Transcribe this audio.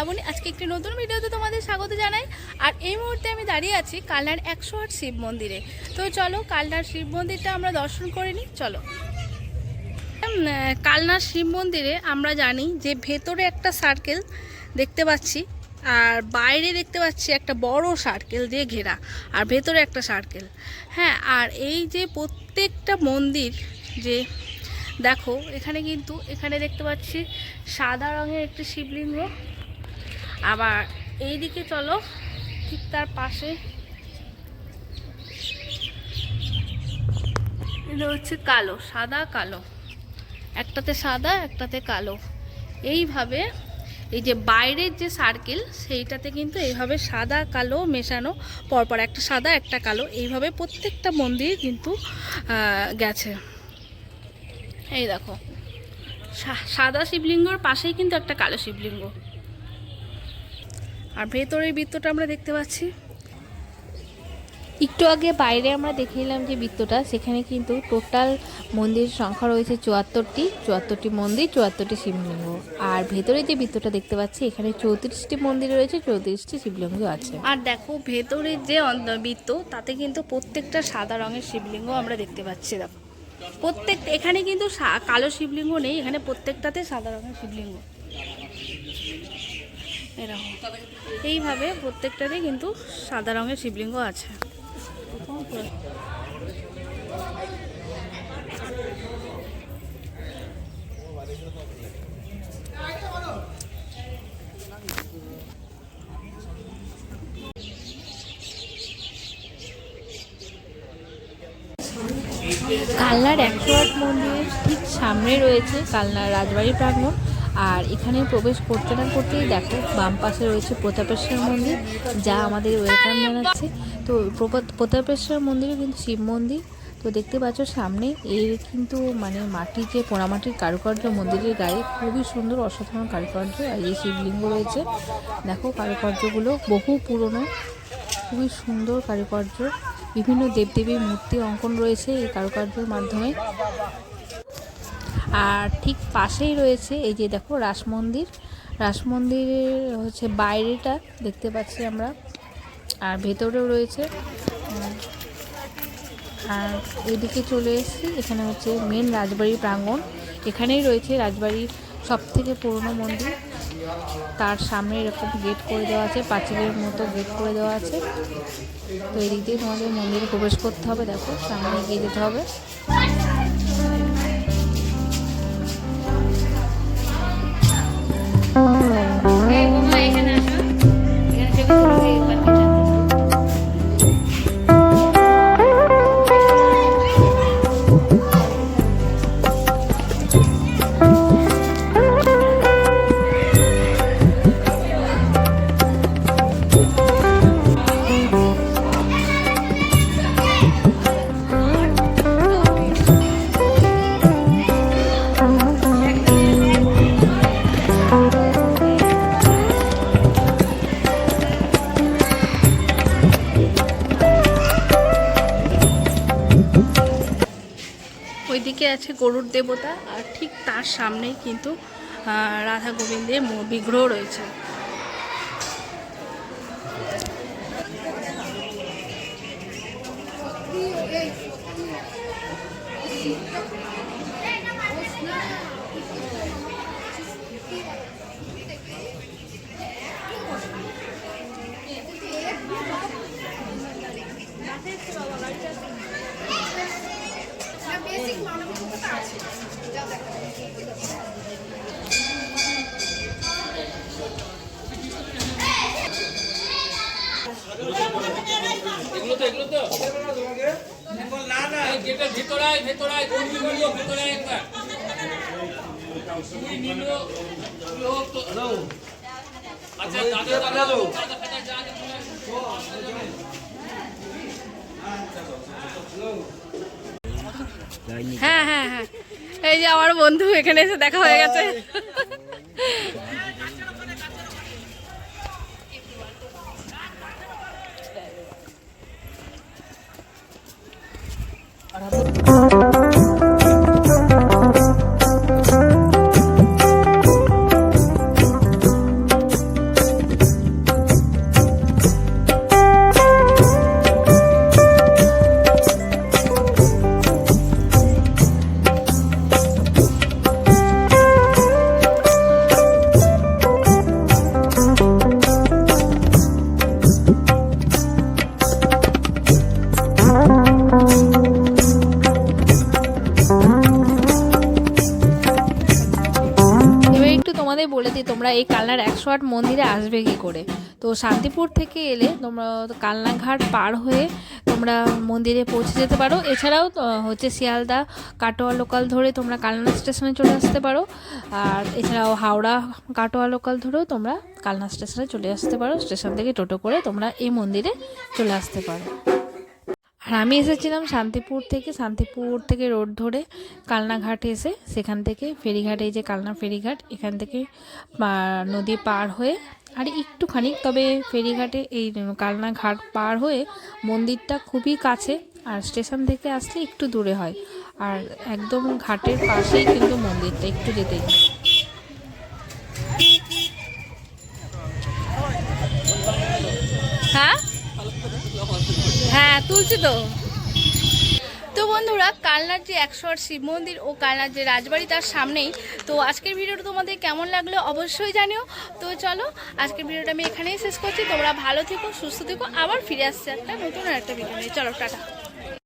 লাবণী আজকে একটি নতুন ভিডিওতে তোমাদের স্বাগত জানাই। আর এই মুহূর্তে আমি দাঁড়িয়ে আছি কালনার একশো আট শিব মন্দিরে। তো চলো কালনার শিব মন্দিরটা আমরা দর্শন করে নিই, চলো। কালনার শিব মন্দিরে আমরা জানি যে ভেতরে একটা সার্কেল দেখতে পাচ্ছি, আর বাইরে দেখতে পাচ্ছি একটা বড় সার্কেল দিয়ে ঘেরা, আর ভেতরে একটা সার্কেল হ্যাঁ আর এই যে প্রত্যেকটা মন্দির যে, দেখো, এখানে কিন্তু, এখানে দেখতে পাচ্ছি সাদা রঙের একটি শিবলিঙ্গ আবার এই দিকে চলো, ঠিক তার পাশে। এটা হচ্ছে কালো, সাদা কালো। একটাতে সাদা, একটাতে কালো। এইভাবে এই যে বাইরের যে সার্কেল সেইটাতে কিন্তু এইভাবে সাদা, কালো মেশানো, পরপর একটা সাদা, একটা কালো, এইভাবে প্রত্যেকটা মন্দির কিন্তু গেছে। এই দেখো সাদা শিবলিঙ্গর পাশেই কিন্তু একটা কালো শিবলিঙ্গ। আর ভেতরের বৃত্তটা আমরা দেখতে পাচ্ছি। একটু আগে বাইরে আমরা দেখে নিলাম যে বৃত্তটা সেখানে কিন্তু টোটাল মন্দিরের সংখ্যা রয়েছে চুয়াত্তরটি চুয়াত্তরটি মন্দির চুয়াত্তরটি শিবলিঙ্গ। আর ভেতরে যে বৃত্তটা দেখতে পাচ্ছি এখানে চৌত্রিশটি মন্দির রয়েছে চৌত্রিশটি শিবলিঙ্গ আছে। আর দেখো ভেতরের যে বৃত্ত তাতে কিন্তু প্রত্যেকটা সাদা রঙের শিবলিঙ্গ আমরা দেখতে পাচ্ছি দেখো। প্রত্যেক এখানে কিন্তু কালো শিবলিঙ্গ নেই এখানে প্রত্যেকটাতে সাদা রঙের শিবলিঙ্গ। এরকম। এইভাবে প্রত্যেকটারই কিন্তু সাদা রঙের শিবলিঙ্গ আছে। কালনার একশো আট মন্দিরের ঠিক সামনে রয়েছে কালনার রাজবাড়ি প্রাঙ্গণ। আর এখানে প্রবেশ করতে না করতেই দেখো, বাম পাশে রয়েছে প্রতাপেশ্বর মন্দির, যা আমাদের ওয়েলকাম জানাচ্ছে। তো প্রতাপেশ্বর মন্দিরে কিন্তু শিব মন্দির। তো দেখতে পাচ্ছ সামনে, এর কিন্তু মানে মাটির যে পোড়ামাটির কারুকার্য, মন্দিরের গায়ে খুবই সুন্দর অসাধারণ কারুকার্য, আর এই শিবলিঙ্গ রয়েছে। দেখো কারুকার্যগুলো বহু পুরনো, খুবই সুন্দর কারুকার্য। বিভিন্ন দেবদেবীর মূর্তি অঙ্কন রয়েছে এই কারুকার্যের মাধ্যমে। আর ঠিক পাশেই রয়েছে এই যে দেখো রাস মন্দির। রাস মন্দিরের হচ্ছে বাইরেটা দেখতে পাচ্ছি আমরা। আর ভেতরেও রয়েছে। আর এদিকে চলে এসেছি, এখানে হচ্ছে মেন রাজবাড়ির প্রাঙ্গণ। এখানেই রয়েছে রাজবাড়ির সব থেকে পুরনো মন্দির। তার সামনে এরকম গেট করে দেওয়া আছে, পাঁচিলের মতো গেট করে দেওয়া আছে। তো এদিক দিয়ে তোমাদের মন্দিরে প্রবেশ করতে হবে, দেখো, সামনে এগিয়ে যেতে হবে। ওইদিকে আছে গরুর দেবতা আর ঠিক তার সামনেই কিন্তু রাধা গোবিন্দের বিগ্রহ রয়েছে এগুলো তো এগুলো তো এই যেটা ভেতরায় ভেতরায় দুই নিল ভেতরায় একবার। দুই নিল দুই হোক তো আচ্ছা দাদা দাদা দাদা দাদা যা যা হ্যাঁ হ্যাঁ হ্যাঁ। এই যে আমার বন্ধু এখানে এসে দেখা হয়ে গেছে। তোমরা এই কালনার একশো আট মন্দিরে আসবে কী করে? তো শান্তিপুর থেকে এলে তোমরা কালনাঘাট পার হয়ে তোমরা মন্দিরে পৌঁছে যেতে পারো। এছাড়াও হচ্ছে শিয়ালদা, কাটোয়া লোকাল ধরে তোমরা কালনা স্টেশনে চলে আসতে পারো। আর এছাড়াও হাওড়া, কাটোয়া লোকাল ধরেও তোমরা কালনা স্টেশনে চলে আসতে পারো। স্টেশন থেকে টোটো করে তোমরা এই মন্দিরে চলে আসতে পারো। আর আমি এসেছিলাম শান্তিপুর থেকে শান্তিপুর থেকে রোড ধরে কালনাঘাট এসে সেখান থেকে ফেরিঘাট, এই যে কালনা ফেরিঘাট, এখান থেকে নদী পার হয়ে আর একটুখানি, তবে ফেরিঘাটে এই কালনা ঘাট পার হয়ে মন্দিরটা খুবই কাছে আর স্টেশন থেকে আসলে একটু দূরে হয়। আর একদম ঘাটের পাশেই কিন্তু মন্দিরটা, একটু যেতেই হয়। হ্যাঁ হ্যাঁ তুলছি তো। তো বন্ধুরা, কালনার যে একশো আট শিব মন্দির ও কালনার যে রাজবাড়ি তার সামনেই, তো আজকের ভিডিওটা তোমাদের কেমন লাগল অবশ্যই জানিও। তো চলো, আজকের ভিডিওটা আমি এখানেই শেষ করছি। তোমরা ভালো থেকো, সুস্থ থেকো, আবার ফিরে আসছে একটা নতুন আর একটা ভিডিও নিয়ে। চলো, টাটা।